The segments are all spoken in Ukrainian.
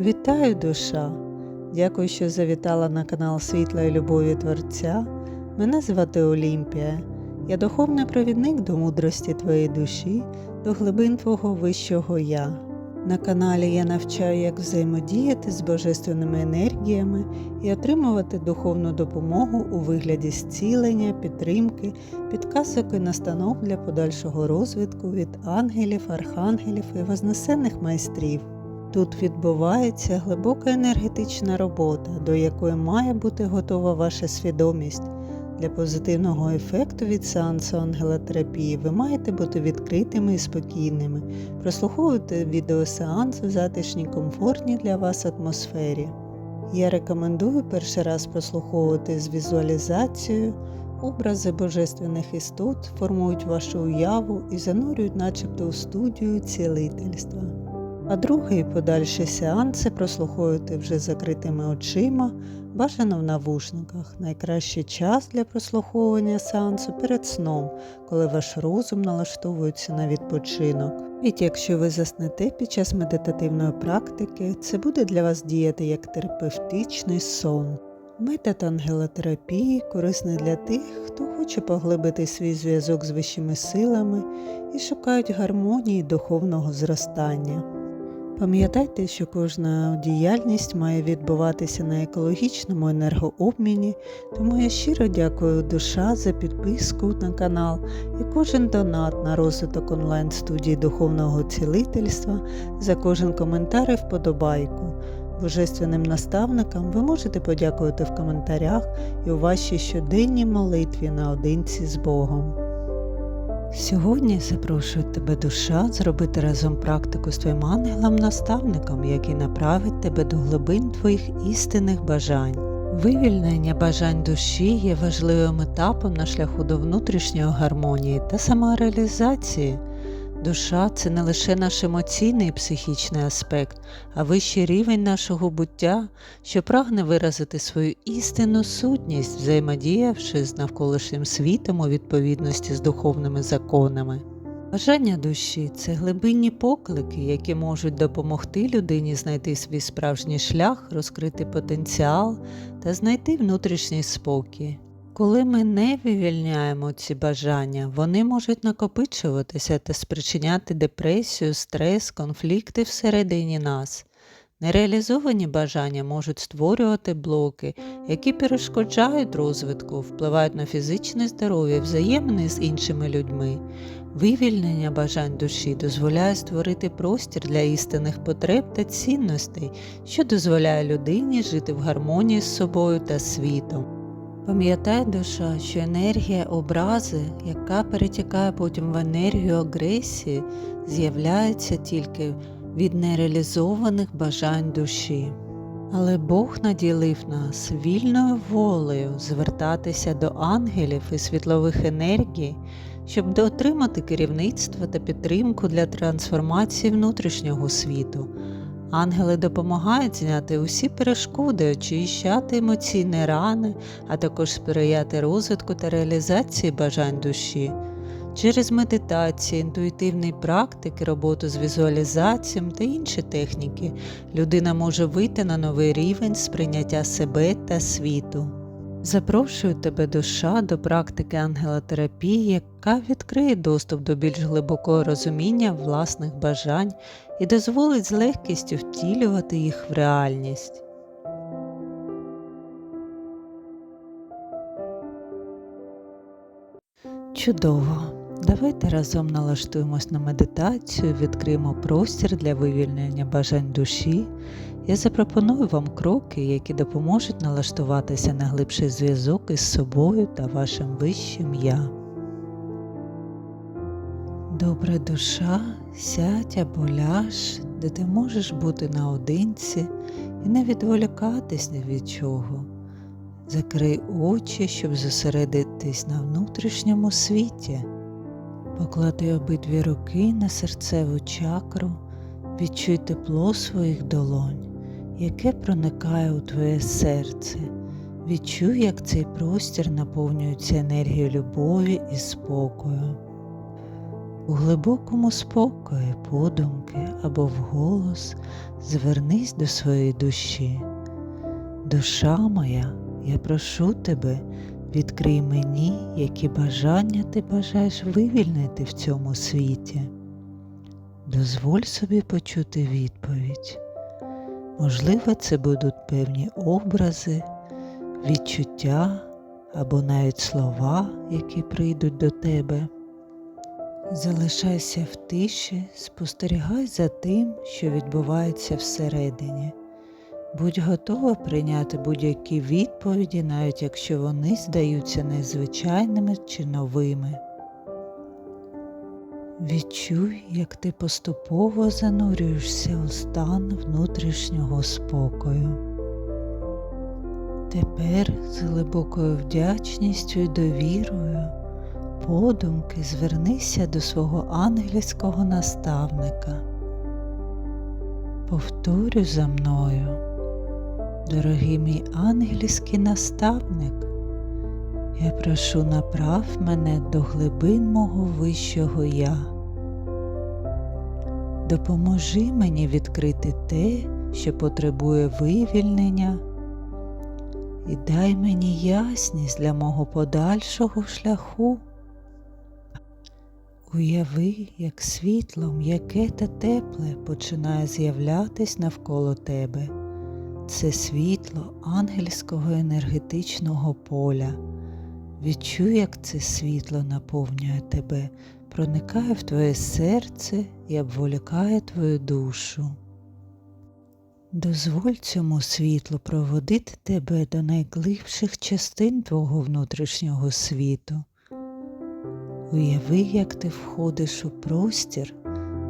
Вітаю, душа! Дякую, що завітала на канал Світла і Любові Творця. Мене звати Олімпія. Я духовний провідник до мудрості твоєї душі, до глибин твого вищого я. На каналі я навчаю, як взаємодіяти з божественними енергіями і отримувати духовну допомогу у вигляді зцілення, підтримки, підказок і настанов для подальшого розвитку від ангелів, архангелів і вознесених майстрів. Тут відбувається глибока енергетична робота, до якої має бути готова ваша свідомість. Для позитивного ефекту від сеансу ангелотерапії ви маєте бути відкритими і спокійними, прослуховувати відеосеанс у затишній комфортній для вас атмосфері. Я рекомендую перший раз прослуховувати з візуалізацією. Образи божественних істот формують вашу уяву і занурюють начебто у студію цілительства. А другий подальші сеанси прослуховуєте вже закритими очима, бажано в навушниках. Найкращий час для прослуховування сеансу перед сном, коли ваш розум налаштовується на відпочинок. Ведь якщо ви заснете під час медитативної практики, це буде для вас діяти як терапевтичний сон. Метод ангелотерапії корисний для тих, хто хоче поглибити свій зв'язок з вищими силами і шукають гармонії духовного зростання. Пам'ятайте, що кожна діяльність має відбуватися на екологічному енергообміні, тому я щиро дякую душа за підписку на канал і кожен донат на розвиток онлайн-студії духовного цілительства, за кожен коментар і вподобайку. Божественним наставникам ви можете подякувати в коментарях і у вашій щоденній молитві наодинці з Богом. Сьогодні запрошую тебе душа зробити разом практику з твоїм ангелом-наставником, який направить тебе до глибин твоїх істинних бажань. Вивільнення бажань душі є важливим етапом на шляху до внутрішньої гармонії та самореалізації. Душа це не лише наш емоційний і психічний аспект, а вищий рівень нашого буття, що прагне виразити свою істинну сутність, взаємодіявши з навколишнім світом у відповідності з духовними законами. Бажання душі це глибинні поклики, які можуть допомогти людині знайти свій справжній шлях, розкрити потенціал та знайти внутрішній спокій. Коли ми не вивільняємо ці бажання, вони можуть накопичуватися та спричиняти депресію, стрес, конфлікти всередині нас. Нереалізовані бажання можуть створювати блоки, які перешкоджають розвитку, впливають на фізичне здоров'я, взаємини з іншими людьми. Вивільнення бажань душі дозволяє створити простір для істинних потреб та цінностей, що дозволяє людині жити в гармонії з собою та світом. Пам'ятай, душа, що енергія образи, яка перетікає потім в енергію агресії, з'являється тільки від нереалізованих бажань душі. Але Бог наділив нас вільною волею звертатися до ангелів і світлових енергій, щоб отримати керівництво та підтримку для трансформації внутрішнього світу. Ангели допомагають зняти усі перешкоди, очищати емоційні рани, а також сприяти розвитку та реалізації бажань душі. Через медитації, інтуїтивні практики, роботу з візуалізацією та інші техніки людина може вийти на новий рівень сприйняття себе та світу. Запрошую тебе душа до практики ангелотерапії, яка відкриє доступ до більш глибокого розуміння власних бажань і дозволить з легкістю втілювати їх в реальність. Чудово! Давайте разом налаштуємось на медитацію, відкриємо простір для вивільнення бажань душі. Я запропоную вам кроки, які допоможуть налаштуватися на глибший зв'язок із собою та вашим вищим я. Добра душа, сядь або ляж, де ти можеш бути наодинці і не відволікатись ні від чого. Закрий очі, щоб зосередитись на внутрішньому світі. Поклади обидві руки на серцеву чакру, відчуй тепло своїх долонь, яке проникає у твоє серце. Відчуй, як цей простір наповнюється енергією любові і спокою. У глибокому спокої, подумки або вголос звернись до своєї душі. Душа моя, я прошу тебе, відкрий мені, які бажання ти бажаєш вивільнити в цьому світі. Дозволь собі почути відповідь. Можливо, це будуть певні образи, відчуття або навіть слова, які прийдуть до тебе. Залишайся в тиші, спостерігай за тим, що відбувається всередині. Будь готова прийняти будь-які відповіді, навіть якщо вони здаються незвичайними чи новими. Відчуй, як ти поступово занурюєшся у стан внутрішнього спокою. Тепер з глибокою вдячністю і довірою подумки звернися до свого ангельського наставника. Повторюй за мною, дорогий мій ангельський наставник, я прошу направ мене до глибин мого вищого я. Допоможи мені відкрити те, що потребує вивільнення, і дай мені ясність для мого подальшого шляху. Уяви, як світло м'яке та тепле починає з'являтись навколо тебе. Це світло ангельського енергетичного поля. Відчуй, як це світло наповнює тебе, проникає в твоє серце і обволікає твою душу. Дозволь цьому світлу проводити тебе до найглибших частин твого внутрішнього світу. Уяви, як ти входиш у простір,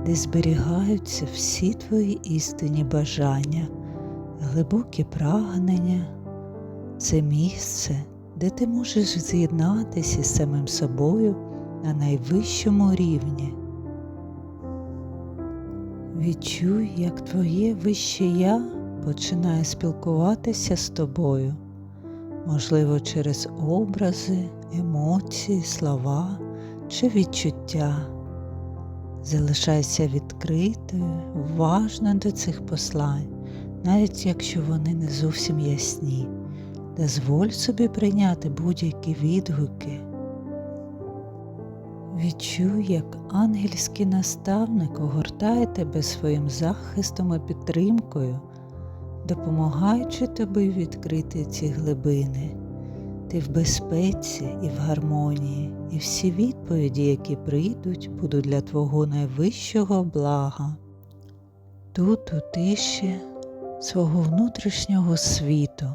де зберігаються всі твої істинні бажання, глибокі прагнення, це місце, де ти можеш з'єднатися з самим собою на найвищому рівні. Відчуй, як твоє вище я починає спілкуватися з тобою, можливо, через образи, емоції, слова чи відчуття. Залишайся відкритою, уважно до цих послань, навіть якщо вони не зовсім ясні. Дозволь собі прийняти будь-які відгуки. Відчуй, як ангельський наставник огортає тебе своїм захистом і підтримкою, допомагаючи тобі відкрити ці глибини. Ти в безпеці і в гармонії, і всі відповіді, які прийдуть, будуть для твого найвищого блага. Тут, у тиші свого внутрішнього світу,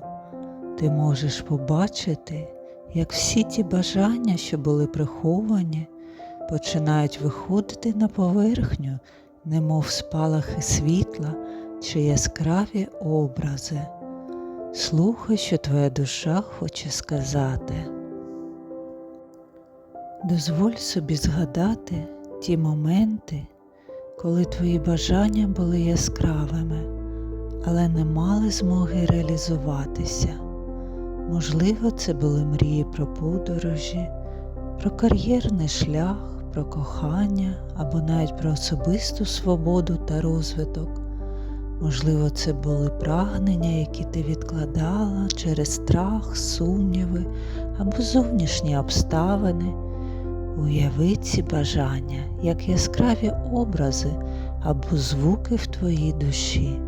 ти можеш побачити, як всі ті бажання, що були приховані, починають виходити на поверхню, немов спалахи світла чи яскраві образи. Слухай, що твоя душа хоче сказати. Дозволь собі згадати ті моменти, коли твої бажання були яскравими, але не мали змоги реалізуватися. Можливо, це були мрії про подорожі, про кар'єрний шлях, про кохання або навіть про особисту свободу та розвиток. Можливо, це були прагнення, які ти відкладала через страх, сумніви або зовнішні обставини. Уяви ці бажання, як яскраві образи або звуки в твоїй душі.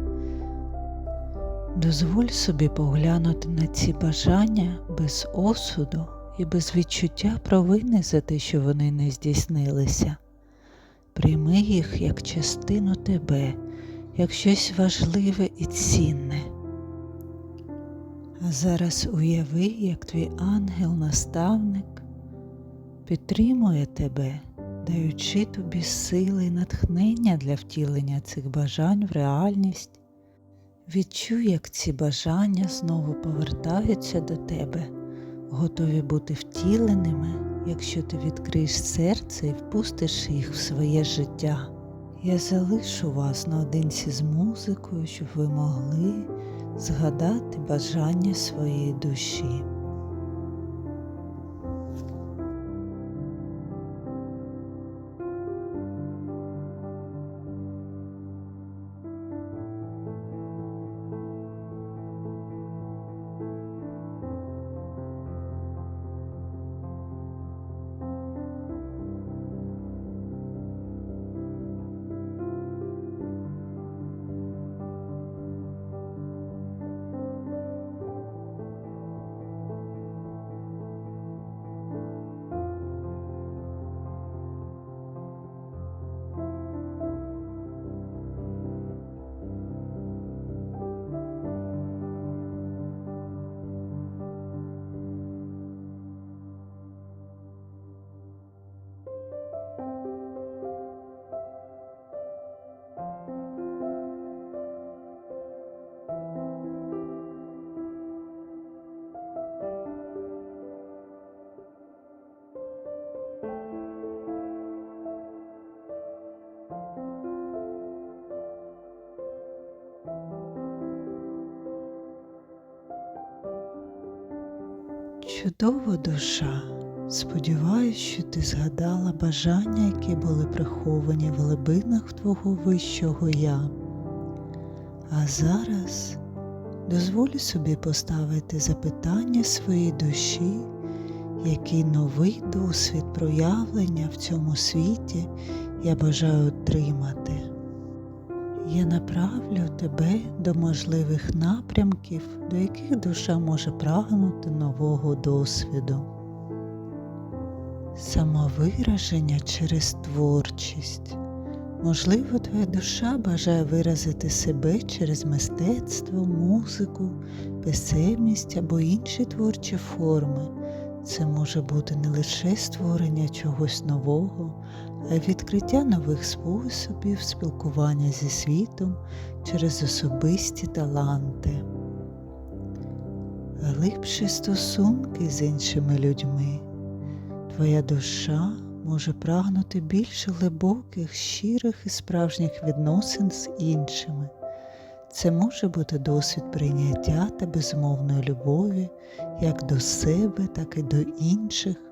Дозволь собі поглянути на ці бажання без осуду і без відчуття провини за те, що вони не здійснилися. Прийми їх як частину тебе як щось важливе і цінне. А зараз уяви, як твій ангел-наставник підтримує тебе, даючи тобі сили і натхнення для втілення цих бажань в реальність. Відчуй, як ці бажання знову повертаються до тебе, готові бути втіленими, якщо ти відкриєш серце і впустиш їх в своє життя. Я залишу вас наодинці з музикою, щоб ви могли згадати бажання своєї душі. Чудова душа. Сподіваюсь, що ти згадала бажання, які були приховані в глибинах твого вищого я. А зараз дозволю собі поставити запитання своїй душі, який новий досвід проявлення в цьому світі я бажаю отримати. Я направлю тебе до можливих напрямків, до яких душа може прагнути нового досвіду. Самовираження через творчість. Можливо, твоя душа бажає виразити себе через мистецтво, музику, писемність або інші творчі форми. Це може бути не лише створення чогось нового, відкриття нових способів спілкування зі світом через особисті таланти, глибші стосунки з іншими людьми. Твоя душа може прагнути більш глибоких, щирих і справжніх відносин з іншими. Це може бути досвід прийняття та безмовної любові як до себе, так і до інших.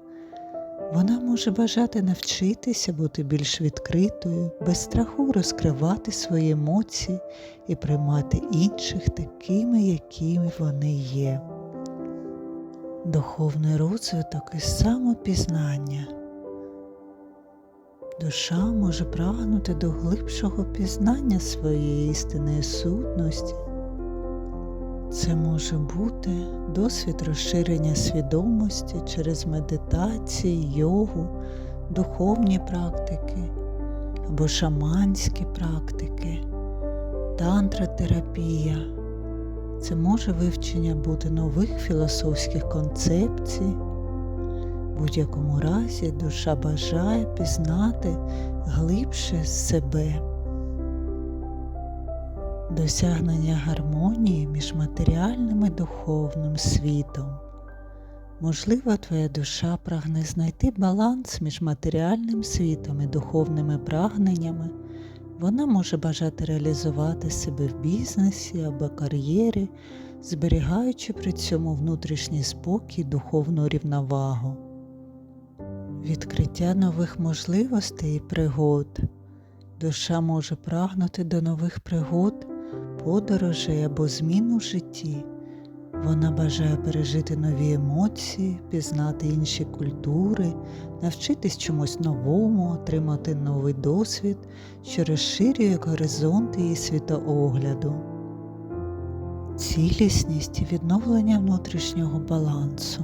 Вона може бажати навчитися бути більш відкритою, без страху розкривати свої емоції і приймати інших такими, якими вони є. Духовний розвиток і самопізнання. Душа може прагнути до глибшого пізнання своєї істинної сутності. Це може бути досвід розширення свідомості через медитації, йогу, духовні практики або шаманські практики, тантратерапія. Це може вивчення бути нових філософських концепцій. В будь-якому разі душа бажає пізнати глибше себе. Досягнення гармонії між матеріальним і духовним світом. Можливо, твоя душа прагне знайти баланс між матеріальним світом і духовними прагненнями. Вона може бажати реалізувати себе в бізнесі або кар'єрі, зберігаючи при цьому внутрішній спокій, духовну рівновагу. Відкриття нових можливостей і пригод. Душа може прагнути до нових пригод, подорожей або змін у житті. Вона бажає пережити нові емоції, пізнати інші культури, навчитись чомусь новому, отримати новий досвід, що розширює горизонти її світоогляду. Цілісність і відновлення внутрішнього балансу.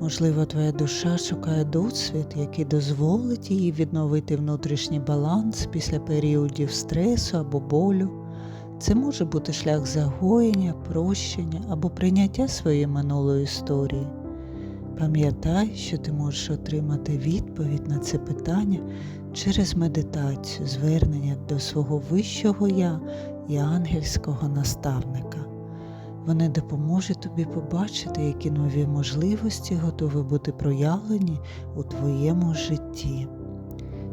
Можливо, твоя душа шукає досвід, який дозволить їй відновити внутрішній баланс після періодів стресу або болю. Це може бути шлях загоєння, прощення або прийняття своєї минулої історії. Пам'ятай, що ти можеш отримати відповідь на це питання через медитацію, звернення до свого вищого я і ангельського наставника. Вони допоможуть тобі побачити, які нові можливості готові бути проявлені у твоєму житті.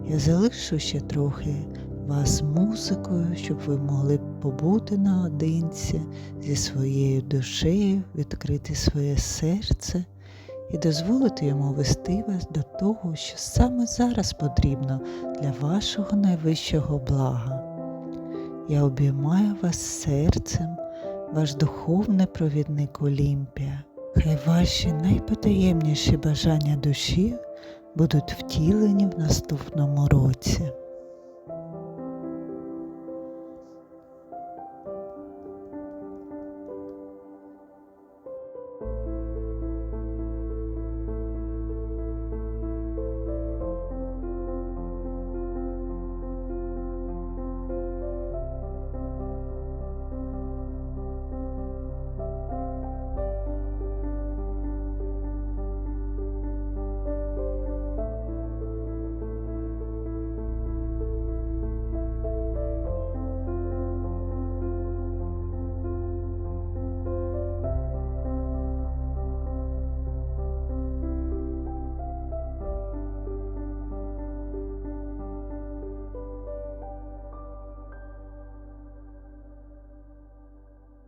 Я залишу ще трохи вас музикою, щоб ви могли побути наодинці зі своєю душею, відкрити своє серце і дозволити йому вести вас до того, що саме зараз потрібно для вашого найвищого блага. Я обіймаю вас серцем, ваш духовний провідник Олімпія. Хай ваші найпотаємніші бажання душі будуть втілені в наступному році.